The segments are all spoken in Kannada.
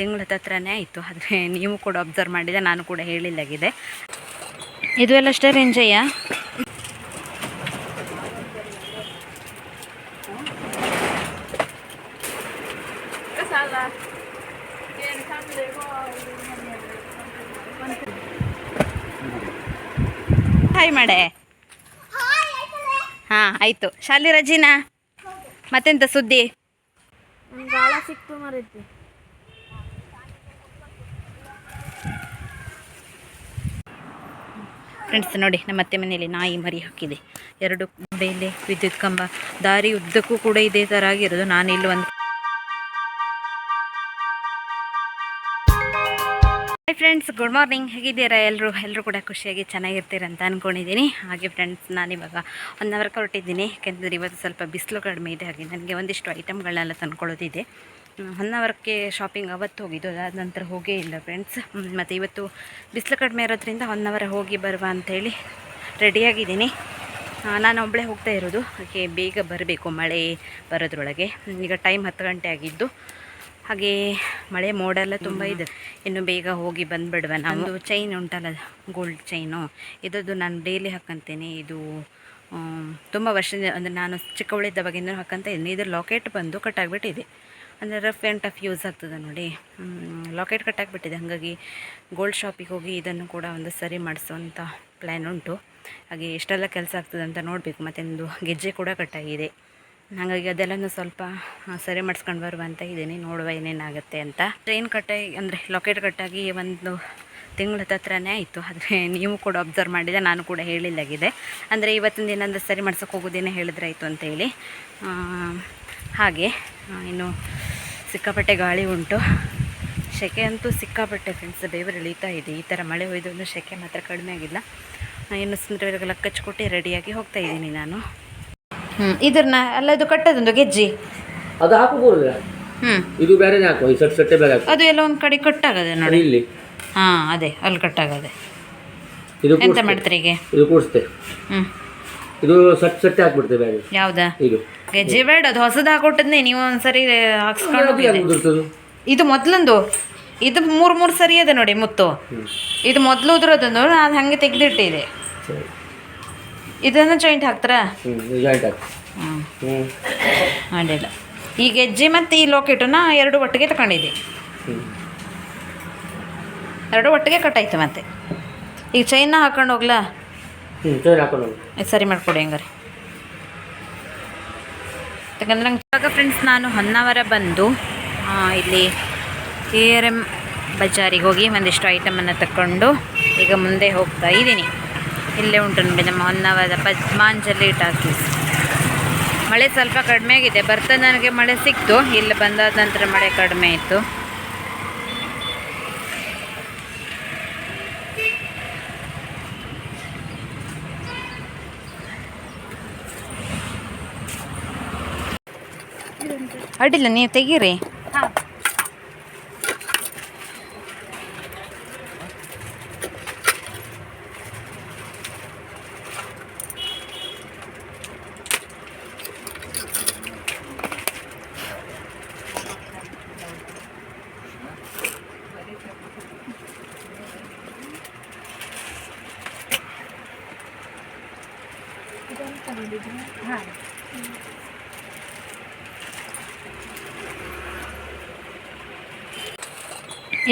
ತಿಂಗಳ ಹತ್ರನೇ ಆಯಿತು ಆದರೆ ನೀವು ಕೂಡ ಅಬ್ಸರ್ವ್ ಮಾಡಿದೆ ನಾನು ಕೂಡ ಹೇಳಿಲ್ಲಾಗಿದೆ. ಇದು ಎಲ್ಲ ಅಷ್ಟೇ ರೇಂಜಯ್ಯ ಹಾಯ್ ಮಾಡೆ ಹಾಂ, ಆಯಿತು. ಶಾಲಿ ರಜಿನಾ? ಮತ್ತೆಂತ ಸುದ್ದಿ? ಸಿಕ್ತು ಮರೈತಿ. ಫ್ರೆಂಡ್ಸ್ ನೋಡಿ, ನಮ್ಮ ಅತ್ತೆ ಮನೆಯಲ್ಲಿ ನಾಯಿ ಮರಿ ಹಾಕಿದೆ. ಎರಡು ಬೇಲೆ ವಿದ್ಯುತ್ ಕಂಬ, ದಾರಿ ಉದ್ದಕ್ಕೂ ಕೂಡ ಇದೇ ಥರ ಆಗಿರೋದು. ನಾನು ಇಲ್ಲಿ ಒಂದು ಹಾಯ್ ಫ್ರೆಂಡ್ಸ್ ಗುಡ್ ಮಾರ್ನಿಂಗ್ ಹೇಗಿದ್ದೀರಾ ಎಲ್ಲರೂ ಎಲ್ಲರೂ ಕೂಡ ಖುಷಿಯಾಗಿ ಚೆನ್ನಾಗಿರ್ತೀರ ಅಂತ ಅಂದ್ಕೊಂಡಿದ್ದೀನಿ ಹಾಗೆ ಫ್ರೆಂಡ್ಸ್ ನಾನಿವಾಗ ಒನ್ ಅವರ್ ಹೊರಟಿದ್ದೀನಿ. ಯಾಕೆಂದರೆ ಇವತ್ತು ಸ್ವಲ್ಪ ಬಿಸಿಲು ಕಡಿಮೆ ಇದೆ. ಹಾಗೆ ನನಗೆ ಒಂದಿಷ್ಟು ಐಟಮ್ಗಳನ್ನೆಲ್ಲ ತಂದ್ಕೊಳ್ಳೋದಿದೆ. ಒನ್ ಶಾಪಿಂಗ್ ಅವತ್ತು ಹೋಗಿದ್ದು. ಅದಾದ ನಂತರ ಹೋಗೇ ಇಲ್ಲ ಫ್ರೆಂಡ್ಸ್ ಮತ್ತು ಇವತ್ತು ಬಿಸಿಲು ಕಡಿಮೆ ಇರೋದ್ರಿಂದ ಹೊನ್ನಾವರ ಅವರ್ ಹೋಗಿ ಬರುವ ಅಂಥೇಳಿ ರೆಡಿಯಾಗಿದ್ದೀನಿ ನಾನು ಒಬ್ಬಳೇ ಹೋಗ್ತಾ ಇರೋದು. ಹಾಗೆ ಬೇಗ ಬರಬೇಕು ಮಳೆ ಬರೋದ್ರೊಳಗೆ. ಈಗ ಟೈಮ್ ಹತ್ತು ಗಂಟೆ ಆಗಿದ್ದು. ಹಾಗೆ ಮಳೆ ಮೋಡ ಎಲ್ಲ ತುಂಬ ಇದೆ. ಇನ್ನು ಬೇಗ ಹೋಗಿ ಬಂದುಬಿಡುವ ನಾವು. ಚೈನ್ ಉಂಟಲ್ಲ ಗೋಲ್ಡ್ ಚೈನು ಇದದ್ದು ನಾನು ಡೈಲಿ ಹಾಕ್ಕಂತೇನೆ ಇದು ತುಂಬ ವರ್ಷದಿಂದ ಅಂದರೆ ನಾನು ಚಿಕ್ಕವಳಿದ್ದವಾಗಿಂದ ಹಾಕ್ಕಂತ ಇದ್ದೀನಿ. ಇದ್ರ ಲಾಕೆಟ್ ಬಂದು ಕಟ್ಟಾಗಿಬಿಟ್ಟಿದೆ ಅಂದರೆ ರಫ್ ಆ್ಯಂಡ್ ಟಫ್ ಯೂಸ್ ಆಗ್ತದೆ ನೋಡಿ. ಲಾಕೆಟ್ ಕಟ್ಟಾಕ್ಬಿಟ್ಟಿದೆ ಹಾಗಾಗಿ ಗೋಲ್ಡ್ ಶಾಪಿಗೆ ಹೋಗಿ ಇದನ್ನು ಕೂಡ ಒಂದು ಸರಿ ಮಾಡಿಸುವಂಥ ಪ್ಲ್ಯಾನ್ ಉಂಟು. ಹಾಗೆ ಎಷ್ಟೆಲ್ಲ ಕೆಲಸ ಆಗ್ತದೆ ಅಂತ ನೋಡಬೇಕು. ಒಂದು ಗೆಜ್ಜೆ ಕೂಡ ಕಟ್ಟಾಗಿದೆ ಹಾಗಾಗಿ ಅದೆಲ್ಲನೂ ಸ್ವಲ್ಪ ಸರಿ ಮಾಡಿಸ್ಕೊಂಡು ಬರುವ ಅಂತ ಇದ್ದೀನಿ. ನೋಡುವ ಏನೇನಾಗುತ್ತೆ ಅಂತ. ಟ್ರೈನ್ ಕಟ್ಟಾಗಿ ಅಂದರೆ ಲಾಕೆಟ್ ಕಟ್ಟಾಗಿ ಒಂದು ತಿಂಗಳ ಹತ್ರನೇ ಆಯಿತು. ಆದರೆ ನೀವು ಕೂಡ ಅಬ್ಸರ್ವ್ ಮಾಡಿದೆ ನಾನು ಕೂಡ ಹೇಳಿಲ್ಲಾಗಿದೆ. ಅಂದರೆ ಇವತ್ತಿನ ದಿನ ಅಂದರೆ ಸರಿ ಮಾಡ್ಸೋಕೆ ಹೋಗೋದೇನೆ ಹೇಳಿದ್ರೆ ಆಯಿತು ಅಂತೇಳಿ ಹಾಗೆ ಇನ್ನು ಸಿಕ್ಕಾಪಟ್ಟೆ ಗಾಳಿ ಉಂಟು. ಸೆಕೆ ಅಂತೂ ಸಿಕ್ಕಾಪಟ್ಟೆ ಫ್ರೆಂಡ್ಸ್ ಬೇವರು ಇಳೀತಾ ಇದೆ. ಈ ಥರ ಮಳೆ ಹೊಯ್ದು ಸೆಕೆ ಮಾತ್ರ ಕಡಿಮೆ ಆಗಿಲ್ಲ. ಇನ್ನು ಸುಂದರವಾಗೆಲ್ಲ ಕಚ್ಕೊಟ್ಟು ರೆಡಿಯಾಗಿ ಹೋಗ್ತಾ ಇದ್ದೀನಿ ನಾನು. ಹ್ಞೂ ಇದ್ರನ್ನ ಅಲ್ಲ ಇದು ಕಟ್ಟದೊಂದು ಗೆಜ್ಜಿ? ಅದು ಹಾಕಬಹುದಿಲ್ಲ ಹ್ಞೂ ಇದು ಸೆಟ್ ಸೆಟ್ಟೆ ಬೇರೆ ಅದು ಎಲ್ಲ ಒಂದು ಕಡೆ ಕಟ್ಟಾಗದೆ ನೋಡಿ. ಇಲ್ಲಿ. ಹಾಂ ಅದೇ ಅಲ್ಲಿ ಕಟ್ಟಾಗದೆ. ಇದು ಎಂತ. ಮಾಡ್ತೀರಿ ಈಗ? ಇದು ಕೂಡಿಸ್ತೆ ಹ್ಞೂ ಇದು ಸಟ್ ಸಟ್ಟೆ ಹಾಕ್ಬಿಡ್ತೇವೆ ಬೇರೆ. ಯಾವ್ದಾ? ಇದು. ಗೆಜ್ಜೆ ಬೇಡ ಅದು ಹೊಸದು ಹಾಕೊಟ್ಟದ್ನೇ ನೀವು ಒಂದ್ಸರಿ ಹಾಕ್ಸ್ಕೊಂಡು ಹೋಗಿದ್ದೆ ಇದು ಮೊದಲೊಂದು. ಇದು ಮೂರು ಮೂರು ಸರಿ ಅದ ನೋಡಿ ಮುತ್ತು. ಇದು ಮೊದಲು ಉದುರೋದೊಂದು ನಾನು ಹಾಗೆ ತೆಗೆದಿಟ್ಟಿದೆ. ಇದನ್ನು ಜಾಯಿಂಟ್ ಹಾಕ್ತಾರಾ? ಅಡ್ಡಿಲ್ಲ ಈ ಗೆಜ್ಜೆ ಮತ್ತು ಈ ಲಾಕೆಟನ್ನ ಎರಡು ಒಟ್ಟಿಗೆ ತಗೊಂಡಿದ್ದೆ ಎರಡು ಒಟ್ಟಿಗೆ ಕಟ್ಟಾಯ್ತು ಮತ್ತೆ. ಈಗ ಚೈನ್ ಹಾಕೊಂಡು ಹೋಗ್ಲಾ? ಸರಿ ಮಾಡಿಕೊಡಿ ಹಂಗಾರೆ. ಯಾಕಂದ್ರೆ ನಂಗೆ ಇವಾಗ ಫ್ರೆಂಡ್ಸ್ ನಾನು ಹೊನ್ನಾವರ ಬಂದು ಇಲ್ಲಿ ಕೆ ಆರ್ ಎಂ ಬಜಾರಿಗೆ ಹೋಗಿ ಒಂದಿಷ್ಟು ಐಟಮನ್ನು ತಗೊಂಡು ಈಗ ಮುಂದೆ ಹೋಗ್ತಾ ಇದ್ದೀನಿ. ಇಲ್ಲೇ ಉಂಟು ನಮಗೆ ನಮ್ಮ ಹೊನ್ನಾವರದ ಪದ್ಮಾಂಜಲಿ ಟಾಕೀಸ್ ಮಳೆ ಸ್ವಲ್ಪ ಕಡಿಮೆ ಆಗಿದೆ. ಬರ್ತಾ ನನಗೆ ಮಳೆ ಸಿಕ್ತು. ಇಲ್ಲಿ ಬಂದಾದ ನಂತರ ಮಳೆ ಕಡಿಮೆ ಆಯಿತು. ಅಡ್ಡಿಲ್ಲ ನೀವು ತೆಗೀರಿ.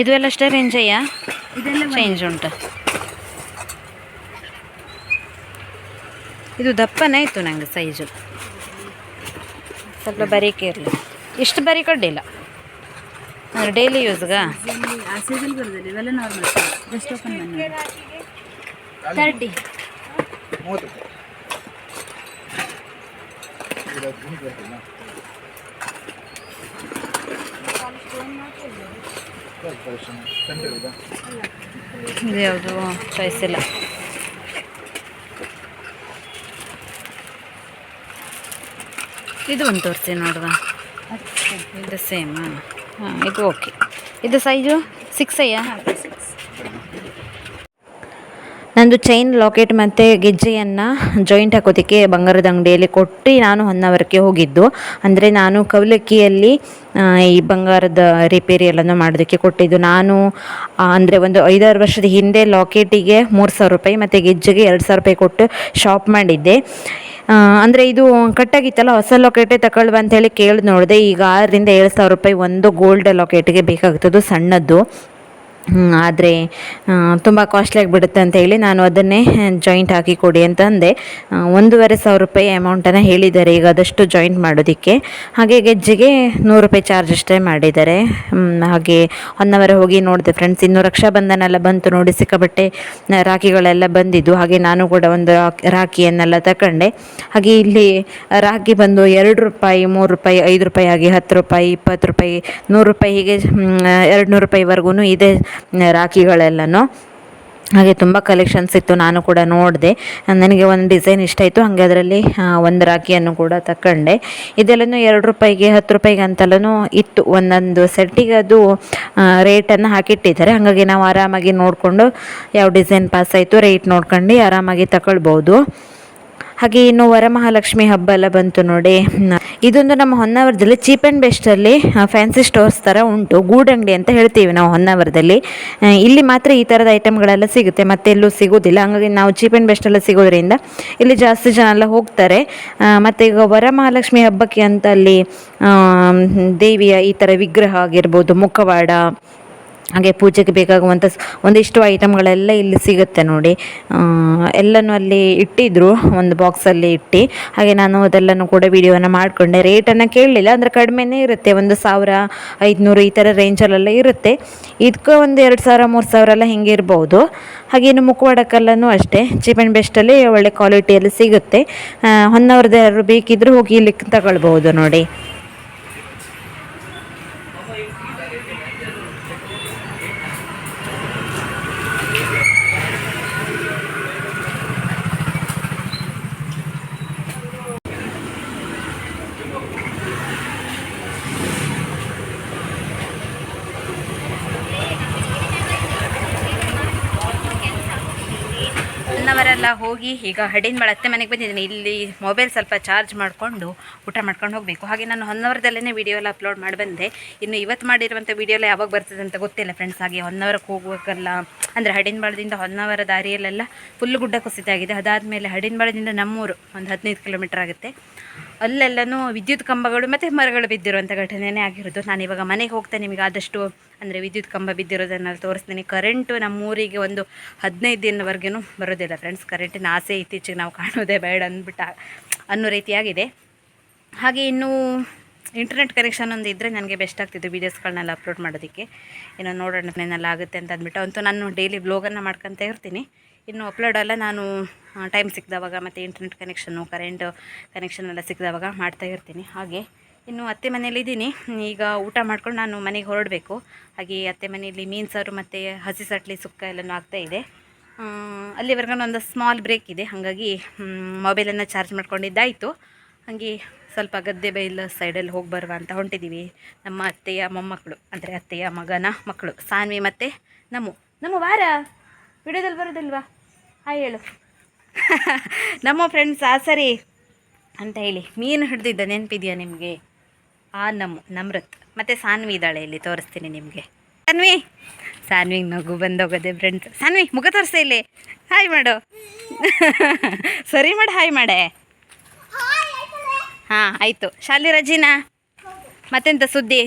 ಇದು ಎಲ್ಲ ಅಷ್ಟೇ ರೇಂಜಯ್ಯ ಚೇಂಜ್ ಉಂಟು. ಇದು ದಪ್ಪನೇ ಇತ್ತು ನಂಗೆ ಸೈಜು ಸ್ವಲ್ಪ ಬರೀಕೆ ಇರಲಿ. ಇಷ್ಟು ಬರೀ ಅಡ್ಡಿಲ್ಲ ಅಂದರೆ ಡೈಲಿ ಯೂಸ್ಗಾ ತರ್ಟಿ ಇದು ಯಾವುದು ಚಾಯ್ಸ್ ಇಲ್ಲ. ಇದು ಒಂದು ತೋರಿಸಿ ನೋಡುವ. ಇದು ಸೇಮ್ ಹಾಂ ಇದು ಓಕೆ ಇದು ಸೈಜು ಸಿಕ್ಸ್ ಅಯ್ಯ ನಂದು ಚೈನ್ ಲಾಕೆಟ್ ಮತ್ತು ಗೆಜ್ಜೆಯನ್ನು ಜಾಯಿಂಟ್ ಹಾಕೋದಕ್ಕೆ ಬಂಗಾರದ ಅಂಗಡಿಯಲ್ಲಿ ಕೊಟ್ಟು ನಾನು ಹೊನ್ನಾವರಕ್ಕೆ ಹೋಗಿದ್ದು. ಅಂದರೆ ನಾನು ಕವಲಕ್ಕಿಯಲ್ಲಿ ಈ ಬಂಗಾರದ ರಿಪೇರಿ ಎಲ್ಲನೂ ಮಾಡೋದಕ್ಕೆ ಕೊಟ್ಟಿದ್ದು. ನಾನು ಅಂದರೆ ಒಂದು ಐದಾರು ವರ್ಷದ ಹಿಂದೆ ಲಾಕೆಟಿಗೆ ಮೂರು ಸಾವಿರ ರೂಪಾಯಿ ಮತ್ತು ಗೆಜ್ಜೆಗೆ ಎರಡು ಸಾವಿರ ರೂಪಾಯಿ ಕೊಟ್ಟು ಶಾಪ್ ಮಾಡಿದ್ದೆ. ಅಂದರೆ ಇದು ಕಟ್ಟಾಗಿತ್ತಲ್ಲ, ಹೊಸ ಲಾಕೆಟೇ ತಗೊಳ್ಳುವ ಅಂತೇಳಿ ಕೇಳಿ ನೋಡಿದೆ. ಈಗ ಆರರಿಂದ ಏಳು ಸಾವಿರ ರೂಪಾಯಿ ಒಂದು ಗೋಲ್ಡ್ ಲಾಕೆಟ್ಗೆ ಬೇಕಾಗ್ತದ್ದು ಸಣ್ಣದ್ದು. ಆದರೆ ತುಂಬ ಕಾಸ್ಟ್ಲಿ ಆಗಿಬಿಡುತ್ತೆ ಅಂತ ಹೇಳಿ ನಾನು ಅದನ್ನೇ ಜಾಯಿಂಟ್ ಹಾಕಿ ಕೊಡಿ ಅಂತ ಅಂದೆ. ಒಂದೂವರೆ ಸಾವಿರ ರೂಪಾಯಿ ಅಮೌಂಟನ್ನು ಹೇಳಿದ್ದಾರೆ, ಈಗ ಅದಷ್ಟು ಜಾಯಿಂಟ್ ಮಾಡೋದಕ್ಕೆ. ಹಾಗೆ ಗೆಜ್ಜೆಗೆ ನೂರು ರೂಪಾಯಿ ಚಾರ್ಜ್ ಅಷ್ಟೇ ಮಾಡಿದ್ದಾರೆ. ಹಾಗೆ ಹೊನ್ನವರ ಹೋಗಿ ನೋಡಿದೆ ಫ್ರೆಂಡ್ಸ್ ಇನ್ನು ರಕ್ಷಾಬಂಧನ ಎಲ್ಲ ಬಂತು ನೋಡಿ, ಸಿಕ್ಕಾಪಟ್ಟೆ ರಾಖಿಗಳೆಲ್ಲ ಬಂದಿದ್ದು. ಹಾಗೆ ನಾನು ಕೂಡ ಒಂದು ರಾಖಿ- ರಾಖಿಯನ್ನೆಲ್ಲ ತಗೊಂಡೆ ಹಾಗೆ ಇಲ್ಲಿ ರಾಖಿ ಬಂದು ಎರಡು ರೂಪಾಯಿ, ಮೂರು ರೂಪಾಯಿ, ಐದು ರೂಪಾಯಿ, ಹಾಗೆ ಹತ್ತು ರೂಪಾಯಿ, ಇಪ್ಪತ್ತು ರೂಪಾಯಿ, ನೂರು ರೂಪಾಯಿ ಹೀಗೆ ಎರಡು ನೂರು ರೂಪಾಯಿವರೆಗೂ ಇದೆ. ರಾಖಿಗಳೆಲ್ಲನೂ. ಹಾಗೆ ತುಂಬ ಕಲೆಕ್ಷನ್ಸ್ ಇತ್ತು, ನಾನು ಕೂಡ ನೋಡಿದೆ. ನನಗೆ ಒಂದು ಡಿಸೈನ್ ಇಷ್ಟ ಆಯಿತು, ಹಾಗೆ ಅದರಲ್ಲಿ ಒಂದು ರಾಖಿಯನ್ನು ಕೂಡ ತಕ್ಕಂಡೆ ಇದೆಲ್ಲನೂ ಎರಡು ರೂಪಾಯಿಗೆ, ಹತ್ತು ರೂಪಾಯಿಗೆ ಅಂತೆಲ್ಲನೂ ಇತ್ತು. ಒಂದೊಂದು ಸೆಟ್ಟಿಗೆ ಅದು ರೇಟನ್ನು ಹಾಕಿಟ್ಟಿದ್ದಾರೆ. ಹಾಗಾಗಿ ನಾವು ಆರಾಮಾಗಿ ನೋಡಿಕೊಂಡು, ಯಾವ ಡಿಸೈನ್ ಪಾಸ್ ಆಯಿತು ರೇಟ್ ನೋಡ್ಕೊಂಡು ಆರಾಮಾಗಿ ತಗೊಳ್ಬೋದು ಹಾಗೆ ಇನ್ನು ವರಮಹಾಲಕ್ಷ್ಮಿ ಹಬ್ಬ ಎಲ್ಲ ಬಂತು ನೋಡಿ. ಇದೊಂದು ನಮ್ಮ ಹೊನ್ನಾವರದಲ್ಲಿ ಚೀಪ್ ಆ್ಯಂಡ್ ಬೆಸ್ಟಲ್ಲಿ ಫ್ಯಾನ್ಸಿ ಸ್ಟೋರ್ಸ್ ಥರ ಉಂಟು, ಗೂಡಂಗಡಿ ಅಂತ ಹೇಳ್ತೀವಿ ನಾವು ಹೊನ್ನಾವರದಲ್ಲಿ. ಇಲ್ಲಿ ಮಾತ್ರ ಈ ಥರದ ಐಟಮ್ಗಳೆಲ್ಲ ಸಿಗುತ್ತೆ, ಮತ್ತೆ ಎಲ್ಲೂ ಸಿಗೋದಿಲ್ಲ. ಹಾಗಾಗಿ ನಾವು ಚೀಪ್ ಆ್ಯಂಡ್ ಬೆಸ್ಟೆಲ್ಲ ಸಿಗೋದ್ರಿಂದ ಇಲ್ಲಿ ಜಾಸ್ತಿ ಜನ ಎಲ್ಲ ಹೋಗ್ತಾರೆ. ಮತ್ತು ಈಗ ವರಮಹಾಲಕ್ಷ್ಮಿ ಹಬ್ಬಕ್ಕೆ ಅಂತ ಅಲ್ಲಿ ದೇವಿಯ ಈ ಥರ ವಿಗ್ರಹ ಆಗಿರ್ಬೋದು, ಮುಖವಾಡ ಹಾಗೆ ಪೂಜೆಗೆ ಬೇಕಾಗುವಂಥ ಒಂದಿಷ್ಟು ಐಟಮ್ಗಳೆಲ್ಲ ಇಲ್ಲಿ ಸಿಗುತ್ತೆ ನೋಡಿ. ಎಲ್ಲನೂ ಅಲ್ಲಿ ಇಟ್ಟಿದ್ರು, ಒಂದು ಬಾಕ್ಸಲ್ಲಿ ಇಟ್ಟು. ಹಾಗೆ ನಾನು ಅದೆಲ್ಲನೂ ಕೂಡ ವಿಡಿಯೋನ ಮಾಡಿಕೊಂಡೆ. ರೇಟನ್ನು ಕೇಳಲಿಲ್ಲ, ಅಂದರೆ ಕಡಿಮೆನೇ ಇರುತ್ತೆ. ಒಂದು ಸಾವಿರ ಐದುನೂರು ಈ ಥರ ರೇಂಜಲ್ಲೆಲ್ಲ ಇರುತ್ತೆ. ಇದಕ್ಕೆ ಒಂದು ಎರಡು ಸಾವಿರ, ಮೂರು ಸಾವಿರ ಎಲ್ಲ ಹಿಂಗೆ ಇರ್ಬೋದು. ಹಾಗೇನು ಮುಖವಾಡಕ್ಕೆಲ್ಲನೂ ಅಷ್ಟೇ. ಚೀಪ್ ಆ್ಯಂಡ್ ಬೆಸ್ಟಲ್ಲಿ ಒಳ್ಳೆ ಕ್ವಾಲಿಟಿಯಲ್ಲಿ ಸಿಗುತ್ತೆ. ಹೊನ್ನವರದ್ದು ಯಾರು ಬೇಕಿದ್ದರೂ ಹೋಗಿ ಇಲ್ಲಿ ತಗೊಳ್ಬೋದು ನೋಡಿ. ಈಗ ಹಡಿನ ಅತ್ತೆ ಮನೆಗೆ ಬಂದಿದ್ದೀನಿ. ಇಲ್ಲಿ ಮೊಬೈಲ್ ಸ್ವಲ್ಪ ಚಾರ್ಜ್ ಮಾಡಿಕೊಂಡು ಊಟ ಮಾಡ್ಕೊಂಡು ಹೋಗಬೇಕು. ಹಾಗೆ ನಾನು ಹೊನ್ನವರದಲ್ಲೇ ವೀಡಿಯೋ ಎಲ್ಲ ಅಪ್ಲೋಡ್ ಮಾಡಿ ಬಂದೆ. ಇನ್ನು ಇವತ್ತು ಮಾಡಿರುವಂಥ ವೀಡಿಯೋ ಎಲ್ಲ ಯಾವಾಗ ಬರ್ತದೆ ಅಂತ ಗೊತ್ತಿಲ್ಲ ಫ್ರೆಂಡ್ಸ್ ಹಾಗೆ ಹೊನ್ನವರಕ್ಕೆ ಹೋಗಬೇಕಲ್ಲ ಅಂದರೆ ಹಡಿನಬಾಳದಿಂದ ಹೊನ್ನವರ ದಾರಿಯಲ್ಲೆಲ್ಲ ಫುಲ್ ಗುಡ್ಡ ಕುಸಿತ ಆಗಿದೆ. ಅದಾದಮೇಲೆ ಹಡಿನಬಾಳದಿಂದ ನಮ್ಮೂರು ಒಂದು ಹದಿನೈದು ಕಿಲೋಮೀಟರ್ ಆಗುತ್ತೆ. ಅಲ್ಲೆಲ್ಲನೂ ವಿದ್ಯುತ್ ಕಂಬಗಳು ಮತ್ತು ಮರಗಳು ಬಿದ್ದಿರುವಂಥ ಘಟನೆನೇ ಆಗಿರೋದು. ನಾನು ಇವಾಗ ಮನೆಗೆ ಹೋಗ್ತಾ ನಿಮಗೆ ಆದಷ್ಟು ಅಂದರೆ ವಿದ್ಯುತ್ ಕಂಬ ಬಿದ್ದಿರೋದನ್ನು ತೋರಿಸ್ತೀನಿ. ಕರೆಂಟು ನಮ್ಮೂರಿಗೆ ಒಂದು ಹದಿನೈದು ದಿನವರೆಗೂ ಬರೋದಿಲ್ಲ ಫ್ರೆಂಡ್ಸ್ ಕರೆಂಟಿನ ಆಸೆ ಇತ್ತೀಚೆಗೆ ನಾವು ಕಾಣೋದೇ ಬೇಡ ಅಂದ್ಬಿಟ್ಟು ಅನ್ನೋ ರೀತಿಯಾಗಿದೆ. ಹಾಗೆ ಇನ್ನು ಇಂಟರ್ನೆಟ್ ಕನೆಕ್ಷನ್ ಒಂದು ಇದ್ದರೆ ನನಗೆ ಬೆಸ್ಟ್ ಆಗ್ತಿತ್ತು ವೀಡಿಯೋಸ್ಗಳನ್ನೆಲ್ಲ ಅಪ್ಲೋಡ್ ಮಾಡೋದಕ್ಕೆ. ಏನೋ ನೋಡೋಣ ಏನೆಲ್ಲ ಆಗುತ್ತೆ ಅಂತ ಅಂದ್ಬಿಟ್ಟು. ಅಂತೂ ನಾನು ಡೈಲಿ ಬ್ಲಾಗನ್ನು ಮಾಡ್ಕೊತ ಇರ್ತೀನಿ. ಇನ್ನು ಅಪ್ಲೋಡ್ ಎಲ್ಲ ನಾನು ಟೈಮ್ ಸಿಕ್ಕಿದವಾಗ ಮತ್ತು ಇಂಟರ್ನೆಟ್ ಕನೆಕ್ಷನ್ನು ಕರೆಂಟ್ ಕನೆಕ್ಷನ್ ಎಲ್ಲ ಸಿಕ್ಕಿದವಾಗ ಮಾಡ್ತಾ ಇರ್ತೀನಿ. ಹಾಗೆ, ಇನ್ನು ಅತ್ತೆ ಮನೇಲಿದ್ದೀನಿ ಈಗ ಊಟ ಮಾಡ್ಕೊಂಡು ನಾನು ಮನೆಗೆ ಹೊರಡಬೇಕು. ಹಾಗೆ ಅತ್ತೆ ಮನೆಯಲ್ಲಿ ಮೀನು ಸಾರು ಮತ್ತು ಹಸಿ ಸಟ್ಲಿ, ಸುಕ್ಕ ಎಲ್ಲನೂ ಆಗ್ತಾ ಇದೆ. ಅಲ್ಲಿವರೆಗೂ ಒಂದು ಸ್ಮಾಲ್ ಬ್ರೇಕ್ ಇದೆ. ಹಾಗಾಗಿ ಮೊಬೈಲನ್ನು ಚಾರ್ಜ್ ಮಾಡ್ಕೊಂಡಿದ್ದಾಯಿತು. ಹಾಗೆ ಸ್ವಲ್ಪ ಗದ್ದೆ ಬೈಲ್ ಸೈಡಲ್ಲಿ ಹೋಗಿ ಬರುವ ಅಂತ ಹೊಂಟಿದ್ದೀವಿ ನಮ್ಮ ಅತ್ತೆಯ ಮೊಮ್ಮಕ್ಕಳು, ಅಂದರೆ ಅತ್ತೆಯ ಮಗನ ಮಕ್ಕಳು, ಸಾನ್ವಿ ಮತ್ತು ನಮ್ಮ. ನಮ್ಮ ವಾರ. ವಿಡಿಯೋದಲ್ಲಿ ಬರೋದಿಲ್ವಾ? ಹಾಯ್ ಹೇಳು. ನಮ್ಮ ಫ್ರೆಂಡ್ಸ್ ಆ ಸರಿ ಅಂತ ಹೇಳಿ, ಮೀನು ಹಿಡ್ದಿದ್ದ ನೆನಪಿದೆಯಾ ನಿಮಗೆ? ಆ ನಮ್ಮ, ನಮ್ರತ್. ಮತ್ತು ಸಾನ್ವಿ ಇದ್ದಾಳೆ ಇಲ್ಲಿ, ತೋರಿಸ್ತೀನಿ ನಿಮಗೆ. ಸಾನ್ವಿ! ಸಾನ್ವಿಗೆ ನಗು ಬಂದೋಗೋದೆ ಫ್ರೆಂಡ್ಸ್ ಸಾನ್ವಿ, ಮುಖ ತೋರಿಸ್ತೇ ಇಲ್ಲಿ. ಹಾಯ್ ಮಾಡು. ಸರಿ ಮಾಡು ಹಾಯ್ ಮಾಡೆ. ಹಾಂ, ಆಯಿತು. ಶಾಲಿ ರಜಿನಾ? ಮತ್ತೆಂತ ಸುದ್ದಿ?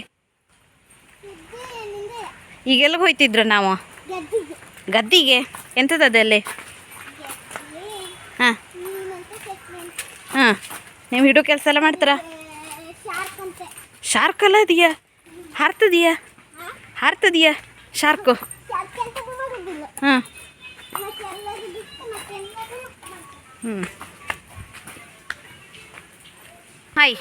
ಈಗೆಲ್ಲ ಹೋಯ್ತಿದ್ರು ನಾವು? ಗದ್ದಿಗೆ. ಅದಲ್ಲಿ ಹಾಂ. ಹಾಂ. ನೀವು ಹಿಡೋ ಕೆಲಸ ಎಲ್ಲ ಮಾಡ್ತಾರ? ಶಾರ್ಕ್ ಅಲ್ಲ ಇದೆಯಾ ಹಾರ್ತದೀಯಾ? ಹಾರ್ತದೀಯಾ? ಶಾರ್ಕು? ಹಾಂ ಹ್ಞೂ ಹಾಯ್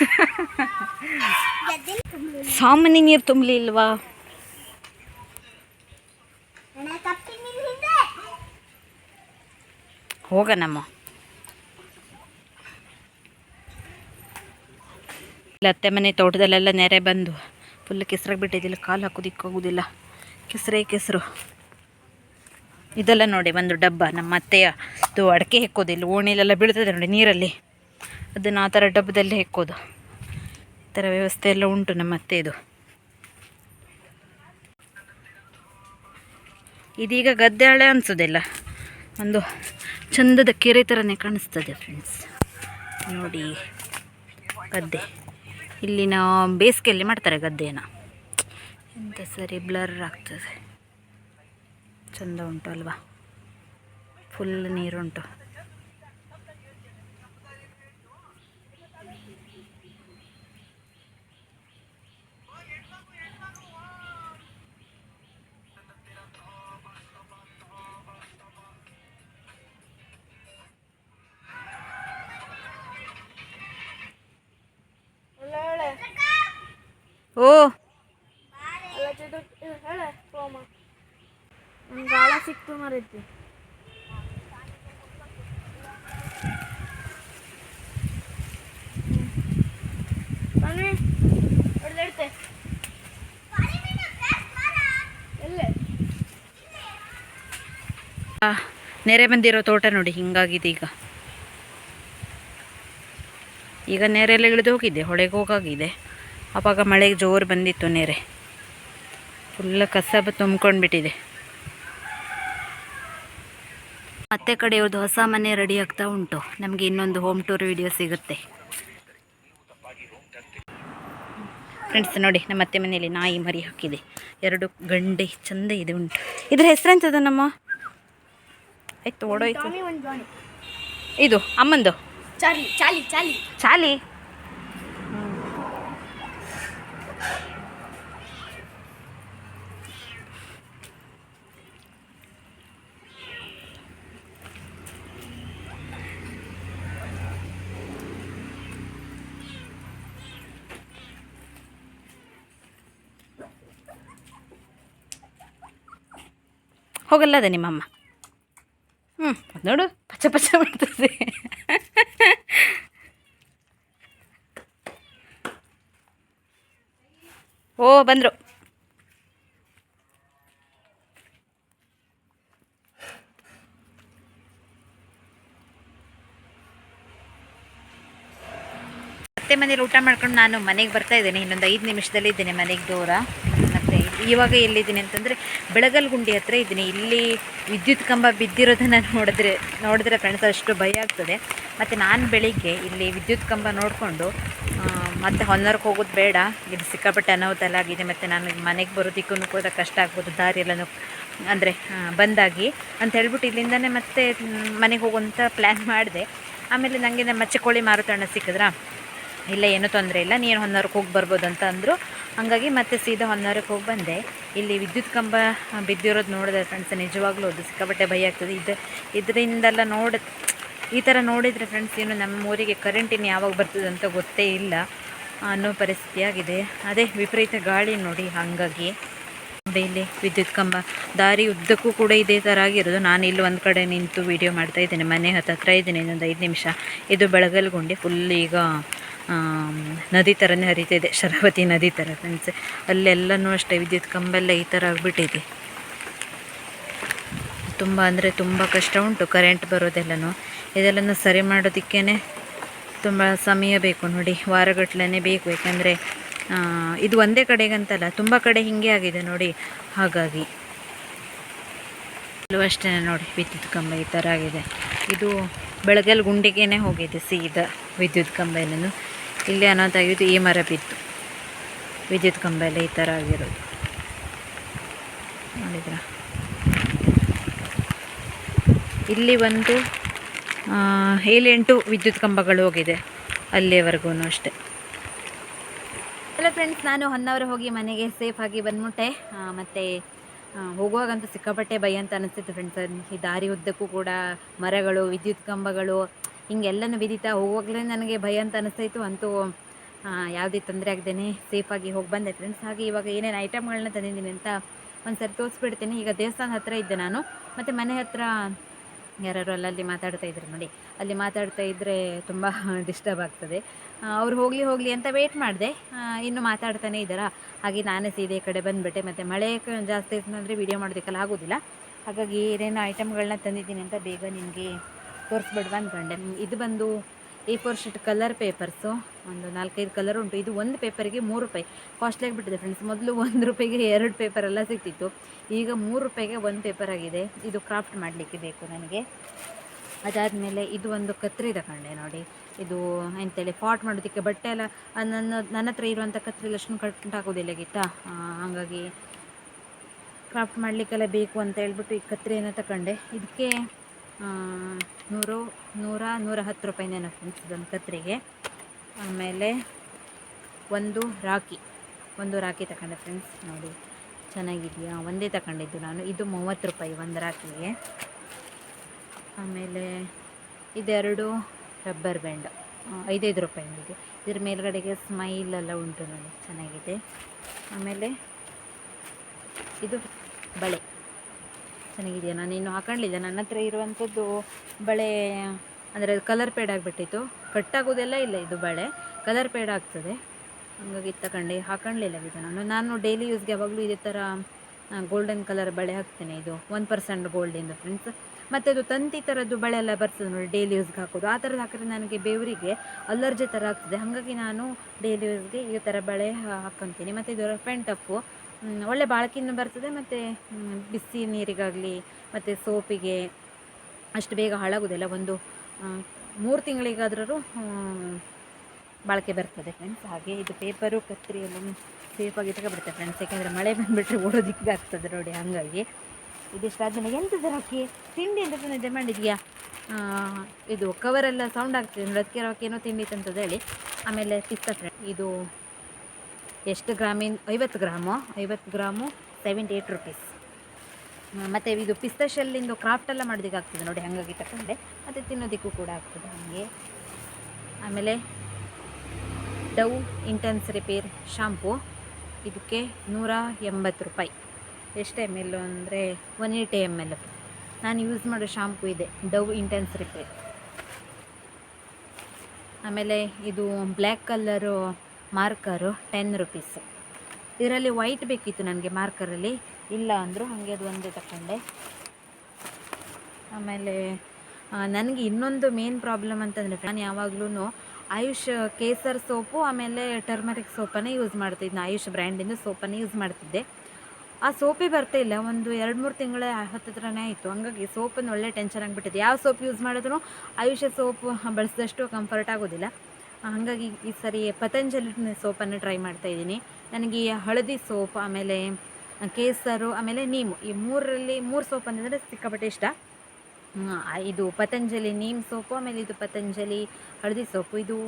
ಸಾಮಾನ್ಯ ನೀರು ತುಂಬಲಿಲ್ವಾ? ಹೋಗೋಣಮ್ಮ ಇಲ್ಲ ಅತ್ತೆ ಮನೆ ತೋಟದಲ್ಲೆಲ್ಲ ನೆರೆ ಬಂದು ಫುಲ್ ಕೆಸ್ರಾಗಿ ಬಿಟ್ಟಿದ್ದಿಲ್ಲ ಕಾಲು ಹಾಕೋದಿಕ್ಕಾಗೋದಿಲ್ಲ ಕೆಸರೇ ಕೆಸರು. ಇದೆಲ್ಲ ನೋಡಿ, ಒಂದು ಡಬ್ಬ. ನಮ್ಮ ಅತ್ತೆಯ ಇದು ಅಡಿಕೆ ಹೆಕ್ಕೋದಿಲ್ಲ ಓಣಿಲೆಲ್ಲ ಬೀಳ್ತದೆ ನೋಡಿ ನೀರಲ್ಲಿ. ಅದನ್ನು ಆ ಥರ ಡಬ್ಬದಲ್ಲಿ ಹೆಕ್ಕೋದು. ಈ ಥರ ವ್ಯವಸ್ಥೆ ಎಲ್ಲ ಉಂಟು ನಮ್ಮ ಅತ್ತೆಯದು ಇದೀಗ ಗದ್ದೆ ಹಳೆ ಅನಿಸೋದಿಲ್ಲ. ಒಂದು ಚಂದದ ಕೆರೆ ಥರನೇ ಕಾಣಿಸ್ತದೆ ಫ್ರೆಂಡ್ಸ್ ನೋಡಿ ಗದ್ದೆ. ಇಲ್ಲಿನ ಬೇಸಿಗೆಯಲ್ಲಿ ಮಾಡ್ತಾರೆ ಗದ್ದೆನ. ಎಂತ ಸರಿ ಬ್ಲರ್ ಆಗ್ತದೆ. ಚಂದ ಉಂಟು ಅಲ್ವಾ ಫುಲ್ ನೀರುಂಟು ಓ! ಸಿಕ್ತು ಮರೈತಿ ನೆರೆ ಬಂದಿರೋ ತೋಟ ನೋಡಿ, ಹಿಂಗಾಗಿದೆ ಈಗ. ಈಗ ನೆರೆ ಎಲ್ಲ ಇಳಿದು ಹೋಗಿದೆ, ಹೊಳೆಗೆ ಹೋಗಾಗಿದೆ. ಅವಾಗ ಮಳೆಗೆ ಜೋರು ಬಂದಿತ್ತು ನೆರೆ. ಫುಲ್ಲ ಕಸ ತುಂಬ್ಕೊಂಡ್ಬಿಟ್ಟಿದೆ. ಮತ್ತೆ ಕಡೆಯವ್ರದ್ದು ಹೊಸ ಮನೆ ರೆಡಿ ಆಗ್ತಾ ಉಂಟು. ನಮಗೆ ಇನ್ನೊಂದು ಹೋಮ್ ಟೂರ್ ವಿಡಿಯೋ ಸಿಗುತ್ತೆ. ಫ್ರೆಂಡ್ಸ್ ನೋಡಿ ನಮ್ಮ ಅತ್ತೆ ಮನೆಯಲ್ಲಿ ನಾಯಿ ಮರಿ ಹಾಕಿದೆ. ಎರಡು ಗಂಡೆ ಚಂದ ಇದೆ ಉಂಟು. ಇದ್ರ ಹೆಸರೆಂತದ ನಮ್ಮ? ಆಯ್ತು ಓಡೋಯ್ತು. ಇದು ಅಮ್ಮಂದು? ಚಾಲಿ ಚಾಲಿ ಚಾಲಿ. ಚಾಲಿ. ಹೋಗಲ್ಲದ ನಿಮ್ಮಮ್ಮ. ಹ್ಞೂ ನೋಡು ಪಚ ಪಚ ಮಾಡ್ತದೆ. ಓ, ಬಂದರು. ಮತ್ತೆ ಮನೇಲಿ ಊಟ ಮಾಡ್ಕೊಂಡು ನಾನು ಮನೆಗೆ ಬರ್ತಾ ಇದ್ದೇನೆ. ಇನ್ನೊಂದು ಐದು ನಿಮಿಷದಲ್ಲಿ ಇದ್ದೇನೆ ಮನೆಗೆ ದೂರ ಇವಾಗ ಎಲ್ಲಿದ್ದೀನಿ ಅಂತಂದರೆ ಬೆಳಗಲ್ ಗುಂಡಿ ಹತ್ರ ಇದ್ದೀನಿ. ಇಲ್ಲಿ ವಿದ್ಯುತ್ ಕಂಬ ಬಿದ್ದಿರೋದನ್ನು ನೋಡಿದ್ರೆ ನೋಡಿದ್ರೆ ಫ್ರೆಂಡ್ಸ್ ಅಷ್ಟು ಭಯ ಆಗ್ತದೆ. ಮತ್ತು ನಾನು ಬೆಳಿಗ್ಗೆ ಇಲ್ಲಿ ವಿದ್ಯುತ್ ಕಂಬ ನೋಡಿಕೊಂಡು ಮತ್ತು ಹೊನ್ನರ್ಗೆ ಹೋಗೋದು ಬೇಡ. ಇಲ್ಲಿ ಸಿಕ್ಕಾಪಟ್ಟೆ ಅನಾಹುತ ಆಗಿದೆ ಮತ್ತು ನಾನು ಮನೆಗೆ ಬರೋದಿಕ್ಕೂ ಕೂಡ ಕಷ್ಟ ಆಗ್ಬೋದು ದಾರಿ ಎಲ್ಲನೂ ಅಂದರೆ ಬಂದಾಗಿ ಅಂತ ಹೇಳ್ಬಿಟ್ಟು ಇಲ್ಲಿಂದನೇ ಮತ್ತೆ ಮನೆಗೆ ಹೋಗುವಂಥ ಪ್ಲ್ಯಾನ್ ಮಾಡಿದೆ. ಆಮೇಲೆ ನನಗೆ ನಮ್ಮ ಮಚ್ಚಕೋಳಿ ಮಾರುತಣ್ಣ ಸಿಕ್ಕಿದ್ರಾ? ಇಲ್ಲ, ಏನೂ ತೊಂದರೆ ಇಲ್ಲ. ನೀನು ಹೊನ್ನಾರಕ್ಕೆ ಹೋಗಿ ಬರ್ಬೋದು ಅಂತ ಅಂದರು. ಹಾಗಾಗಿ ಮತ್ತೆ ಸೀದಾ ಹೊನ್ನಾರಕ್ಕೆ ಹೋಗಿ ಬಂದೆ. ಇಲ್ಲಿ ವಿದ್ಯುತ್ ಕಂಬ ಬಿದ್ದಿರೋದು ನೋಡಿದೆ ಫ್ರೆಂಡ್ಸ್ ನಿಜವಾಗ್ಲೂ ಅದು ಸಿಕ್ಕಾಪಟ್ಟೆ ಭಯ ಆಗ್ತದೆ. ಇದು ಇದರಿಂದೆಲ್ಲ ನೋಡ, ಈ ಥರ ನೋಡಿದರೆ ಫ್ರೆಂಡ್ಸ್ ಏನು ನಮ್ಮ ಊರಿಗೆ ಕರೆಂಟ್ ಇನ್ನು ಯಾವಾಗ ಬರ್ತದೆ ಅಂತ ಗೊತ್ತೇ ಇಲ್ಲ. ಅನ್ನೋ ಪರಿಸ್ಥಿತಿಯಾಗಿದೆ ಅದೇ ವಿಪರೀತ ಗಾಳಿ ನೋಡಿ ಹಾಗಾಗಿ. ಇಲ್ಲಿ ವಿದ್ಯುತ್ ಕಂಬ ದಾರಿ ಉದ್ದಕ್ಕೂ ಕೂಡ ಇದೇ ಥರ ಆಗಿರೋದು. ನಾನು ಇಲ್ಲಿ ಒಂದು ಕಡೆ ನಿಂತು ವೀಡಿಯೋ ಮಾಡ್ತಾ ಇದ್ದೇನೆ. ಮನೆ ಹತ್ತತ್ರ ಇದ್ದೀನಿ. ಇನ್ನೊಂದು ಐದು ನಿಮಿಷ. ಇದು ಬೆಳಗಲ್ಗುಂಡಿ ಫುಲ್ ಈಗ ನದಿ ಥರನೇ ಹರಿತಿದೆ, ಶರಾವತಿ ನದಿ ಥರ ಫ್ರೆಂಡ್ಸ್ ಅಲ್ಲೆಲ್ಲನೂ ಅಷ್ಟೇ, ವಿದ್ಯುತ್ ಕಂಬ ಎಲ್ಲ ಈ ಥರ ಆಗಿಬಿಟ್ಟಿದೆ. ತುಂಬ ಅಂದರೆ ತುಂಬ ಕಷ್ಟ ಉಂಟು ಕರೆಂಟ್ ಬರೋದೆಲ್ಲನೂ. ಇದೆಲ್ಲನೂ ಸರಿ ಮಾಡೋದಕ್ಕೇ ತುಂಬ ಸಮಯ ಬೇಕು ನೋಡಿ ವಾರಗಟ್ಟಲೇ ಬೇಕು. ಯಾಕಂದರೆ ಇದು ಒಂದೇ ಕಡೆಗಂತಲ್ಲ, ತುಂಬ ಕಡೆ ಹೀಗೆ ಆಗಿದೆ ನೋಡಿ. ಹಾಗಾಗಿ ಇಲ್ಲೂ ಅಷ್ಟೇ ನೋಡಿ, ವಿದ್ಯುತ್ ಕಂಬ ಈ ಥರ ಆಗಿದೆ. ಇದು ಬೆಳಗ್ಗೆಲ್ಲಿ ಗುಂಡಿಗೆನೇ ಹೋಗಿದೆ ಸೀದಾ ವಿದ್ಯುತ್ ಕಂಬ ಇಲ್ಲಿ ಅನಾಥ ಆಗಿದ್ದು ಈ ಮರ ಬಿತ್ತು. ವಿದ್ಯುತ್ ಕಂಬ ಎಲ್ಲ ಈ ಥರ ಆಗಿರೋದು. ನೋಡಿದ್ರ? ಇಲ್ಲಿ ಒಂದು ಏಳೆಂಟು ವಿದ್ಯುತ್ ಕಂಬಗಳು ಹೋಗಿದೆ ಅಲ್ಲಿಯವರೆಗೂ ಅಷ್ಟೇ. ಹಲೋ ಫ್ರೆಂಡ್ಸ್ ನಾನು ಹೊನ್ನವರ ಹೋಗಿ ಮನೆಗೆ ಸೇಫಾಗಿ ಬಂದ್ಬಿಟ್ಟೆ. ಮತ್ತು ಹೋಗುವಾಗಂತೂ ಸಿಕ್ಕಾಪಟ್ಟೆ ಭಯ ಅಂತ ಅನಿಸ್ತಿತ್ತು ಫ್ರೆಂಡ್ಸ್ ಈ ದಾರಿ ಉದ್ದಕ್ಕೂ ಕೂಡ ಮರಗಳು, ವಿದ್ಯುತ್ ಕಂಬಗಳು ಹಿಂಗೆಲ್ಲನೂ ವಿದಿತಾ. ಹೋಗ್ಲೇ ನನಗೆ ಭಯ ಅಂತ ಅನಿಸ್ತಾಯಿತ್ತು. ಅಂತೂ ಯಾವುದೇ ತೊಂದರೆ ಆಗದೇನೆ ಸೇಫಾಗಿ ಹೋಗಿ ಬಂದೆ ಫ್ರೆಂಡ್ಸ್ ಹಾಗೆ ಇವಾಗ ಏನೇನು ಐಟಮ್ಗಳನ್ನ ತಂದಿದ್ದೀನಿ ಅಂತ ಒಂದು ಸರಿ ತೋರಿಸ್ಬಿಡ್ತೀನಿ. ಈಗ ದೇವಸ್ಥಾನ ಹತ್ತಿರ ಇದ್ದೆ ನಾನು. ಮತ್ತು ಮನೆ ಹತ್ತಿರ ಯಾರು ಅಲ್ಲಲ್ಲಿ ಮಾತಾಡ್ತಾ ಇದ್ರು ನೋಡಿ. ಅಲ್ಲಿ ಮಾತಾಡ್ತಾ ಇದ್ದರೆ ತುಂಬ ಡಿಸ್ಟರ್ಬ್ ಆಗ್ತದೆ. ಅವ್ರು ಹೋಗಲಿ ಹೋಗಲಿ ಅಂತ ವೆಯ್ಟ್ ಮಾಡಿದೆ. ಇನ್ನು ಮಾತಾಡ್ತಾನೆ ಇದ್ದಾರಾ? ಹಾಗೆ ನಾನೇ ಸೀದೆ ಕಡೆ ಬಂದುಬಿಟ್ಟೆ. ಮತ್ತು ಮಳೆ ಜಾಸ್ತಿ ಇತ್ತು ಅಂದರೆ ವೀಡಿಯೋ ಮಾಡೋದಕ್ಕೆಲ್ಲ ಆಗೋದಿಲ್ಲ. ಹಾಗಾಗಿ ಏನೇನು ಐಟಮ್ಗಳನ್ನ ತಂದಿದ್ದೀನಿ ಅಂತ ಬೇಗ ನಿಮಗೆ ತೋರಿಸ್ಬಿಡ್ವಾ ಅಂದ್ಕೊಂಡೆ ಇದು ಬಂದು A four sheet colour papers ಒಂದು ನಾಲ್ಕೈದು ಕಲರ್ ಉಂಟು. ಇದು ಒಂದು ಪೇಪರಿಗೆ ಮೂರು ರೂಪಾಯಿ. ಕಾಸ್ಟ್ಲಿ ಆಗಿಬಿಟ್ಟಿದೆ ಫ್ರೆಂಡ್ಸ್ ಮೊದಲು ಒಂದು ರೂಪಾಯಿಗೆ ಎರಡು ಪೇಪರ್ ಎಲ್ಲ ಸಿಗ್ತಿತ್ತು. ಈಗ ಮೂರು ರೂಪಾಯಿಗೆ ಒಂದು ಪೇಪರ್ ಆಗಿದೆ. ಇದು ಕ್ರಾಫ್ಟ್ ಮಾಡಲಿಕ್ಕೆ ಬೇಕು ನನಗೆ. ಅದಾದಮೇಲೆ ಇದು ಒಂದು ಕತ್ರಿ ತಗೊಂಡೆ ನೋಡಿ. ಇದು ಎಂತೇಳಿ ಪಾಟ್ ಮಾಡೋದಕ್ಕೆ ಬಟ್ಟೆ ಎಲ್ಲ ನನ್ನ ನನ್ನ ಹತ್ರ ಇರುವಂಥ ಕತ್ರಿ ಅಷ್ಟು ಕಟ್ ಹಾಕೋದಿಲ್ಲ ಗೀತಾ. ಹಾಗಾಗಿ ಕ್ರಾಫ್ಟ್ ಮಾಡಲಿಕ್ಕೆಲ್ಲ ಬೇಕು ಅಂತ ಹೇಳ್ಬಿಟ್ಟು ಈ ಕತ್ರಿಯನ್ನು ತಗೊಂಡೆ ಇದಕ್ಕೆ ನೂರು, ನೂರ ನೂರ ಹತ್ತು ರೂಪಾಯಿನೇ ಫ್ರೆಂಡ್ಸ್ ಇದೊಂದು ಕತ್ರಿಗೆ. ಆಮೇಲೆ ಒಂದು ರಾಖಿ ಒಂದು ರಾಖಿ ತಗೊಂಡೆ ಫ್ರೆಂಡ್ಸ್ ನೋಡಿ. ಚೆನ್ನಾಗಿದೆಯಾ? ಒಂದೇ ತಗೊಂಡಿದ್ದು ನಾನು. ಇದು ಮೂವತ್ತು ರೂಪಾಯಿ ಒಂದು ರಾಖಿಗೆ. ಆಮೇಲೆ ಇದೆರಡು ರಬ್ಬರ್ ಬ್ಯಾಂಡ್ ಐದೈದು ರೂಪಾಯಿ ಇದೆ ಇದ್ರ ಮೇಲ್ಗಡೆಗೆ ಸ್ಮೈಲ್ ಎಲ್ಲ ಉಂಟು ನೋಡಿ. ಚೆನ್ನಾಗಿದೆ. ಆಮೇಲೆ ಇದು ಬಳೆ. ಚೆನ್ನಾಗಿದೆಯಾ? ನಾನು ಇನ್ನು ಹಾಕೊಂಡಿದ್ದೆ ನನ್ನ ಹತ್ರ ಇರುವಂಥದ್ದು ಬಳೆ, ಅಂದರೆ ಅದು ಕಲರ್ ಪೇಡ್ ಆಗಿಬಿಟ್ಟಿತ್ತು. ಕಟ್ಟಾಗೋದೆಲ್ಲ ಇಲ್ಲ ಇದು ಬಳೆ. ಕಲರ್ ಪೇಡ್ ಆಗ್ತದೆ. ಹಂಗಾಗಿ ತಗೊಂಡು. ಹಾಕೊಳ್ಳಿಲ್ಲ ಇದು ನಾನು. ನಾನು ಡೈಲಿ ಯೂಸ್ಗೆ ಯಾವಾಗಲೂ ಇದೇ ಥರ ಗೋಲ್ಡನ್ ಕಲರ್ ಬಳೆ ಹಾಕ್ತೇನೆ ಇದು. ಒನ್ ಪರ್ಸೆಂಟ್ ಗೋಲ್ಡಿಂದು ಫ್ರೆಂಡ್ಸ್ ಮತ್ತು ಅದು ತಂತಿ ಥರದ್ದು ಬಳೆ ಎಲ್ಲ ಬರ್ತದೆ ನೋಡಿ ಡೈಲಿ ಯೂಸ್ಗೆ ಹಾಕೋದು. ಆ ಥರದ್ದು ಹಾಕಿದ್ರೆ ನನಗೆ ಬೇವರಿಗೆ ಅಲರ್ಜಿ ಥರ ಆಗ್ತದೆ. ಹಾಗಾಗಿ ನಾನು ಡೈಲಿ ಯೂಸ್ಗೆ ಈ ಥರ ಬಳೆ ಹಾಕ್ಕೊತೀನಿ ಮತ್ತು ಇದು ರಫ್ ಆ್ಯಂಡ್ ಒಳ್ಳೆ ಬಾಳಕಿನೂ ಬರ್ತದೆ ಮತ್ತು ಬಿಸಿ ನೀರಿಗಾಗಲಿ, ಮತ್ತು ಸೋಪಿಗೆ ಅಷ್ಟು ಬೇಗ ಹಾಳಾಗೋದಿಲ್ಲ ಒಂದು ಮೂರು ತಿಂಗಳಿಗಾದ್ರೂ ಬಾಳಿಕೆ ಬರ್ತದೆ ಫ್ರೆಂಡ್ಸ್ ಹಾಗೆ ಇದು ಪೇಪರು ಕತ್ತರಿ ಎಲ್ಲ ಸೇಫಾಗಿ ತಗೊಬಿಡುತ್ತೆ ಫ್ರೆಂಡ್ಸ್ ಯಾಕೆಂದರೆ ಮಳೆ ಬಂದುಬಿಟ್ರೆ ಓಡೋದಿಕ್ಕೆ ಆಗ್ತದೆ ನೋಡಿ ಹಾಗಾಗಿ. ಇದಿಷ್ಟಾದ್ಮೇಲೆ ಎಂಥದ್ದು ಹಾಕಿ ತಿಂಡಿ ಅಂತ ತಂದಿದ್ದೆ ಮಾಡಿದ್ಯಾ? ಇದು ಕವರೆಲ್ಲ ಸೌಂಡ್ ಆಗ್ತದೆ. ಅದಕ್ಕೆ ಏನೋ ತಿಂಡಿ ತಂತದ ಹೇಳಿ. ಆಮೇಲೆ ಸಿಕ್ತ ಫ್ರೆಂಡ್ ಇದು ಎಷ್ಟು ಗ್ರಾಮಿನ ಐವತ್ತು ಗ್ರಾಮು ಐವತ್ತು ಗ್ರಾಮು ಸೆವೆಂಟಿ ಏಯ್ಟ್ ರುಪೀಸ್ ಮತ್ತು ಇದು ಕ್ರಾಫ್ಟೆಲ್ಲ ಕ್ರಾಫ್ಟ್ ಎಲ್ಲ ಮಾಡೋದಕ್ಕೆ ಆಗ್ತದೆ ನೋಡಿ, ಹಾಗಾಗಿ ತಗೊಂಡೆ ಮತ್ತು ತಿನ್ನೋದಕ್ಕೂ ಕೂಡ ಆಗ್ತದೆ ಹಾಗೆ. ಆಮೇಲೆ ಡವ್ ಇಂಟೆನ್ಸ್ ರಿಪೇರ್ ಶಾಂಪು ಇದಕ್ಕೆ ನೂರ ಎಂಬತ್ತು ರೂಪಾಯಿ. ಎಷ್ಟು ಎಂ ಎಲ್ ಅಂದರೆ ಒನ್ ಏಯ್ಟಿ ಎಂ ಎಲ್ ನಾನು ಯೂಸ್ ಮಾಡೋ ಶಾಂಪು ಇದೆ ಡವ್ ಇಂಟೆನ್ಸ್ ರಿಪೇರ್ ಆಮೇಲೆ ಇದು black colour marker ten rupees ಇದರಲ್ಲಿ ವೈಟ್ ಬೇಕಿತ್ತು ನನಗೆ ಮಾರ್ಕರಲ್ಲಿ. ಇಲ್ಲ ಅಂದರು ಹಾಗೆ ಅದು ಒಂದೇ ತಗೊಂಡೆ ಆಮೇಲೆ ನನಗೆ ಇನ್ನೊಂದು ಮೇನ್ ಪ್ರಾಬ್ಲಮ್ ಅಂತಂದರೆ ನಾನು ಯಾವಾಗಲೂ ಆಯುಷ್ ಕೇಸರ್ ಸೋಪು, ಆಮೇಲೆ ಟರ್ಮರಿಕ್ ಸೋಪನ್ನೇ ಯೂಸ್ ಮಾಡ್ತಿದ್ದೆ ಆಯುಷ್ ಬ್ರ್ಯಾಂಡಿಂದು ಸೋಪನ್ನೇ ಯೂಸ್ ಮಾಡ್ತಿದ್ದೆ. ಆ ಸೋಪೇ ಬರ್ತಾ ಇಲ್ಲ. ಒಂದು ಎರಡು ಮೂರು ತಿಂಗಳ ಹತ್ತಿರನೇ ಆಯಿತು. ಹಂಗಾಗಿ ಸೋಪನ್ನು ಒಳ್ಳೆ ಟೆನ್ಷನ್ ಆಗಿಬಿಟ್ಟಿದೆ. ಯಾವ ಸೋಪ್ ಯೂಸ್ ಮಾಡಿದ್ರು ಆಯುಷ ಸೋಪ್ ಬಳಸಿದಷ್ಟು ಕಂಫರ್ಟ್ ಆಗೋದಿಲ್ಲ. ಹಾಗಾಗಿ ಈ ಸರಿ ಪತಂಜಲಿ ಸೋಪನ್ನು ಟ್ರೈ ಮಾಡ್ತಾ ಇದ್ದೀನಿ. ನನಗೆ ಈ ಹಳದಿ ಸೋಪ್, ಆಮೇಲೆ ಕೇಸರು, ಆಮೇಲೆ ನೀಮು, ಈ ಮೂರರಲ್ಲಿ ಮೂರು ಸೋಪ್ ಅಂತಂದರೆ ಸಿಕ್ಕಾಪಟ್ಟೆ ಇಷ್ಟ. ಇದು ಪತಂಜಲಿ ನೀಮ್ ಸೋಪು, ಆಮೇಲೆ ಇದು ಪತಂಜಲಿ ಹಳದಿ ಸೋಪು. ಇದು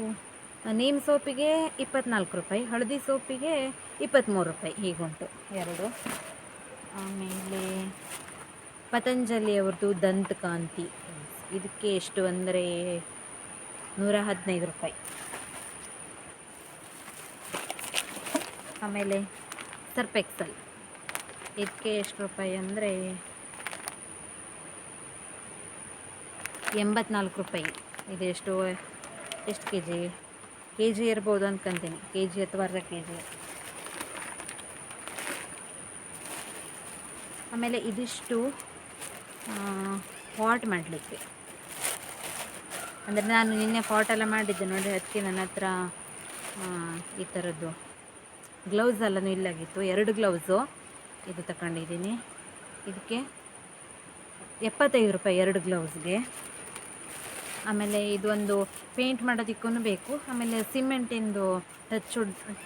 ನೀಮ್ ಸೋಪಿಗೆ ಇಪ್ಪತ್ನಾಲ್ಕು ರೂಪಾಯಿ, ಹಳದಿ ಸೋಪಿಗೆ ಇಪ್ಪತ್ತ್ಮೂರು ರೂಪಾಯಿ ಹೀಗುಂಟು ಎರಡು. ಆಮೇಲೆ ಪತಂಜಲಿ ಅವ್ರದ್ದು ದಂತಕಾಂತಿ. ಇದಕ್ಕೆ ಎಷ್ಟು ಅಂದರೆ ನೂರ ಹದಿನೈದು ರೂಪಾಯಿ. ಆಮೇಲೆ ಸರ್ಪೆಕ್ಸಲ್ ಇದಕ್ಕೆ ಎಷ್ಟು ರೂಪಾಯಿ ಅಂದರೆ ಎಂಬತ್ನಾಲ್ಕು ರೂಪಾಯಿ. ಇದು ಎಷ್ಟು ಎಷ್ಟು ಕೆ ಜಿ ಕೆ ಜಿ ಇರ್ಬೋದು ಅಂದ್ಕೊಂತೀನಿ ಕೆ ಜಿ ಅಥವಾ ಅರ್ಧ ಕೆ ಜಿ ಆಮೇಲೆ ಇದಿಷ್ಟು ಪಾಟ್ ಮಾಡಲಿಕ್ಕೆ. ಅಂದರೆ ನಾನು ನಿನ್ನೆ ಪಾಟ್ ಎಲ್ಲ ಮಾಡಿದ್ದೆ ನೋಡಿ, ಅದಕ್ಕೆ ನನ್ನ ಹತ್ರ ಈ ಥರದ್ದು ಗ್ಲೌಸ್ ಎಲ್ಲನೂ ಇಲ್ಲಾಗಿತ್ತು, ಎರಡು ಗ್ಲೌಸು ಇದು ತಗೊಂಡಿದ್ದೀನಿ ಇದಕ್ಕೆ ಎಪ್ಪತ್ತೈದು ರೂಪಾಯಿ ಎರಡು ಗ್ಲೌಸ್ಗೆ ಆಮೇಲೆ ಇದೊಂದು ಪೇಂಟ್ ಮಾಡೋದಕ್ಕೂ ಬೇಕು, ಆಮೇಲೆ ಸಿಮೆಂಟಿಂದು ಟಚ್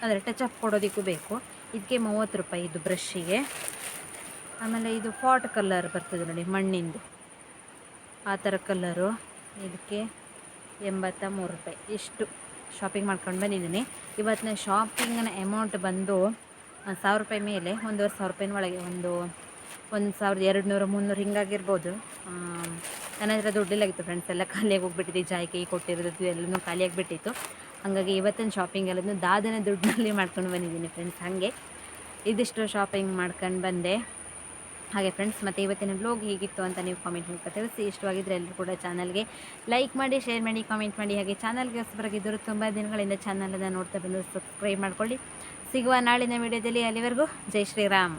ಅಂದರೆ ಟಚ್ ಅಪ್ ಕೊಡೋದಕ್ಕೂ ಬೇಕು. ಇದಕ್ಕೆ ಮೂವತ್ತು ರೂಪಾಯಿ ಇದು ಬ್ರಷ್ಷಿಗೆ ಆಮೇಲೆ ಇದು ಫಾಟ್ ಕಲರ್ ಬರ್ತದೆ ನೋಡಿ, ಮಣ್ಣಿಂದು. ಆ ಥರ ಕಲ್ಲರು ಇದಕ್ಕೆ ಎಂಬತ್ತ ಮೂರು ರೂಪಾಯಿ. ಇಷ್ಟು ಶಾಪಿಂಗ್ ಮಾಡ್ಕೊಂಡು ಬಂದಿದ್ದೀನಿ. ಇವತ್ತಿನ ಶಾಪಿಂಗಿನ ಅಮೌಂಟ್ ಬಂದು ಸಾವಿರ ರೂಪಾಯಿ ಮೇಲೆ ಒಂದೂವರೆ ಸಾವಿರ ರೂಪಾಯಿನ ಒಳಗೆ ಒಂದು ಒಂದು ಸಾವಿರದ ಎರಡು ನೂರು ಮುನ್ನೂರು ಹಿಂಗಾಗಿರ್ಬೋದು. ನನ್ನ ಹತ್ರ ದುಡ್ಡಿಲ್ಲಾಗಿತ್ತು ಫ್ರೆಂಡ್ಸ್ ಎಲ್ಲ. ಖಾಲಿಯಾಗಿ ಹೋಗ್ಬಿಟ್ಟಿದೆ. ಜಾಯ್ಕೈ ಕೊಟ್ಟಿರೋದು ಎಲ್ಲನೂ ಖಾಲಿಯಾಗಿಬಿಟ್ಟಿತ್ತು. ಹಾಗಾಗಿ ಇವತ್ತಿನ ಶಾಪಿಂಗ್ ಎಲ್ಲದನ್ನು ದಾದನ ದುಡ್ಡಿನಲ್ಲಿ ಮಾಡ್ಕೊಂಡು ಬಂದಿದ್ದೀನಿ ಫ್ರೆಂಡ್ಸ್ ಹಾಗೆ ಇದಿಷ್ಟು ಶಾಪಿಂಗ್ ಮಾಡ್ಕೊಂಡು ಬಂದೆ. ಹಾಗೆ ಫ್ರೆಂಡ್ಸ್ ಮತ್ತು ಇವತ್ತಿನ ಬ್ಲಾಗ್ ಹೇಗಿತ್ತು ಅಂತ ನೀವು ಕಾಮೆಂಟ್ ಮೂಲಕ ತಿಳಿಸಿ. ಇಷ್ಟವಾಗಿದ್ದರೆ ಎಲ್ಲರೂ ಕೂಡ ಚಾನಲ್ಗೆ ಲೈಕ್ ಮಾಡಿ ಶೇರ್ ಮಾಡಿ ಕಾಮೆಂಟ್ ಮಾಡಿ. ಹಾಗೆ ಚಾನಲ್ಗೆ ಹೊಸಬರಾಗಿದ್ದರು ತುಂಬ ದಿನಗಳಿಂದ ಚಾನಲನ್ನು ನೋಡ್ತಾ ಬಂದು ಸಬ್ಸ್ಕ್ರೈಬ್ ಮಾಡ್ಕೊಳ್ಳಿ. ಸಿಗುವ ನಾಳಿನ ವಿಡಿಯೋದಲ್ಲಿ ಅಲ್ಲಿವರೆಗೂ ಜೈ ಶ್ರೀರಾಮ್.